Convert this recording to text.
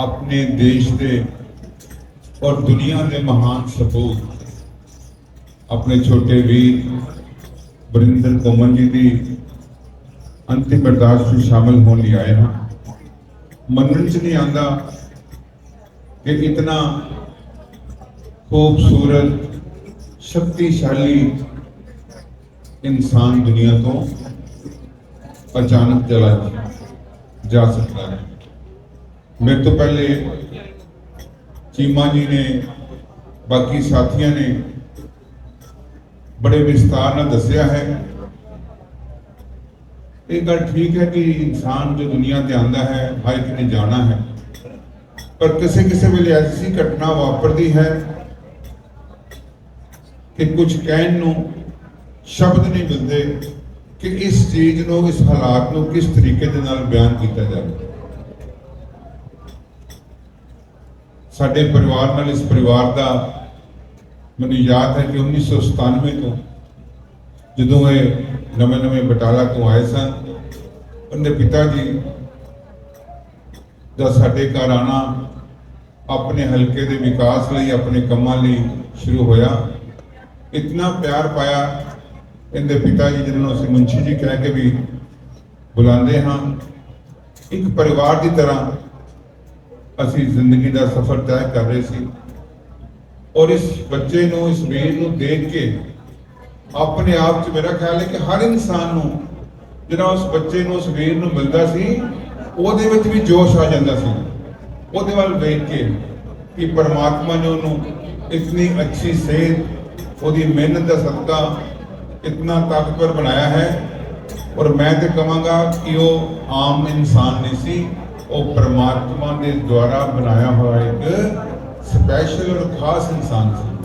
ਆਪਣੇ ਦੇਸ਼ ਦੇ ਔਰ ਦੁਨੀਆ ਦੇ ਮਹਾਨ ਸਪੂਤ ਆਪਣੇ ਛੋਟੇ ਵੀਰ ਬਰਿੰਦਰ ਕੋਮਲ ਜੀ ਦੀ ਅੰਤਿਮ ਅਰਦਾਸ ਵਿੱਚ ਸ਼ਾਮਲ ਹੋਣ ਲਈ ਆਏ ਹਾਂ। ਮੰਨਣ ਚ ਨਹੀਂ ਆਂਦਾ ਕਿ ਇਤਨਾ ਖੂਬਸੂਰਤ, ਸ਼ਕਤੀਸ਼ਾਲੀ ਇਨਸਾਨ ਦੁਨੀਆ ਤੋਂ ਅਚਾਨਕ ਚਲਾ ਜਾ ਸਕਦਾ ਹੈ। ਮੇਰੇ ਤੋਂ ਪਹਿਲੇ ਚੀਮਾ ਜੀ ਨੇ, ਬਾਕੀ ਸਾਥੀਆਂ ਨੇ ਬੜੇ ਵਿਸਤਾਰ ਨਾਲ ਦੱਸਿਆ ਹੈ। ਇਹ ਗੱਲ ਠੀਕ ਹੈ ਕਿ ਇਨਸਾਨ ਜੋ ਦੁਨੀਆ ਤੇ ਆਂਦਾ ਹੈ, ਹਰ ਇੱਕ ਨੇ ਜਾਣਾ ਹੈ। ਪਰ ਕਿਸੇ ਕਿਸੇ ਵੇਲੇ ਐਸੀ ਘਟਨਾ ਵਾਪਰਦੀ ਹੈ ਕਿ ਕੁਝ ਕਹਿਣ ਨੂੰ ਸ਼ਬਦ ਨਹੀਂ ਮਿਲਦੇ ਕਿ ਇਸ ਚੀਜ਼ ਨੂੰ, ਇਸ ਹਾਲਾਤ ਨੂੰ ਕਿਸ ਤਰੀਕੇ ਦੇ ਨਾਲ ਬਿਆਨ ਕੀਤਾ ਜਾਵੇ। ਸਾਡੇ ਪਰਿਵਾਰ ਨਾਲ ਇਸ ਪਰਿਵਾਰ ਦਾ ਮੈਨੂੰ ਯਾਦ ਹੈ ਕਿ 1997 ਤੋਂ ਜਦੋਂ ਇਹ ਨਵੇਂ ਨਵੇਂ ਬਟਾਲਾ ਤੋਂ ਆਏ ਸਨ ਉਹਦੇ ਪਿਤਾ ਜੀ ਦਾ ਸਾਡੇ ਘਰ ਆਣਾ ਆਪਣੇ ਹਲਕੇ ਦੇ ਵਿਕਾਸ ਲਈ, ਆਪਣੇ ਕੰਮਾਂ ਲਈ ਸ਼ੁਰੂ ਹੋਇਆ। ਇਤਨਾ ਪਿਆਰ ਪਾਇਆ ਇਹਦੇ ਪਿਤਾ ਜੀ, ਜਿਹਨਾਂ ਨੂੰ ਅਸੀਂ ਮੁੰਸ਼ੀ ਜੀ ਕਹਿ ਕੇ ਵੀ ਬੁਲਾਉਂਦੇ ਹਾਂ। ਇੱਕ ਪਰਿਵਾਰ ਦੀ ਤਰ੍ਹਾਂ ਅਸੀਂ ਜ਼ਿੰਦਗੀ ਦਾ ਸਫ਼ਰ ਤੈਅ ਕਰ ਰਹੇ ਸੀ ਔਰ ਇਸ ਬੱਚੇ ਨੂੰ, ਇਸ ਵੀਰ ਨੂੰ ਦੇਖ ਕੇ ਆਪਣੇ ਆਪ 'ਚ ਮੇਰਾ ਖਿਆਲ ਹੈ ਕਿ ਹਰ ਇਨਸਾਨ ਨੂੰ, ਜਿਹੜਾ ਉਸ ਬੱਚੇ ਨੂੰ, ਉਸ ਵੀਰ ਨੂੰ ਮਿਲਦਾ ਸੀ, ਉਹਦੇ ਵਿੱਚ ਵੀ ਜੋਸ਼ ਆ ਜਾਂਦਾ ਸੀ। ਉਹਦੇ ਵੱਲ ਵੇਖ ਕੇ ਕਿ ਪਰਮਾਤਮਾ ਨੇ ਉਹਨੂੰ ਇਤਨੀ ਅੱਛੀ ਸਿਹਤ, ਉਹਦੀ ਮਿਹਨਤ ਦਾ ਸਦਕਾ ਇਤਨਾ ਤਾਕਤਵਰ ਬਣਾਇਆ ਹੈ ਔਰ ਮੈਂ ਤੇ ਕਹਾਂਗਾ ਕਿ ਉਹ ਆਮ ਇਨਸਾਨ ਨਹੀਂ ਸੀ, ਉਹ ਪਰਮਾਤਮਾ ਦੇ ਦੁਆਰਾ ਬਣਾਇਆ ਹੋਇਆ ਇੱਕ ਸਪੈਸ਼ਲ ਔਰ ਖਾਸ ਇਨਸਾਨ ਸੀ।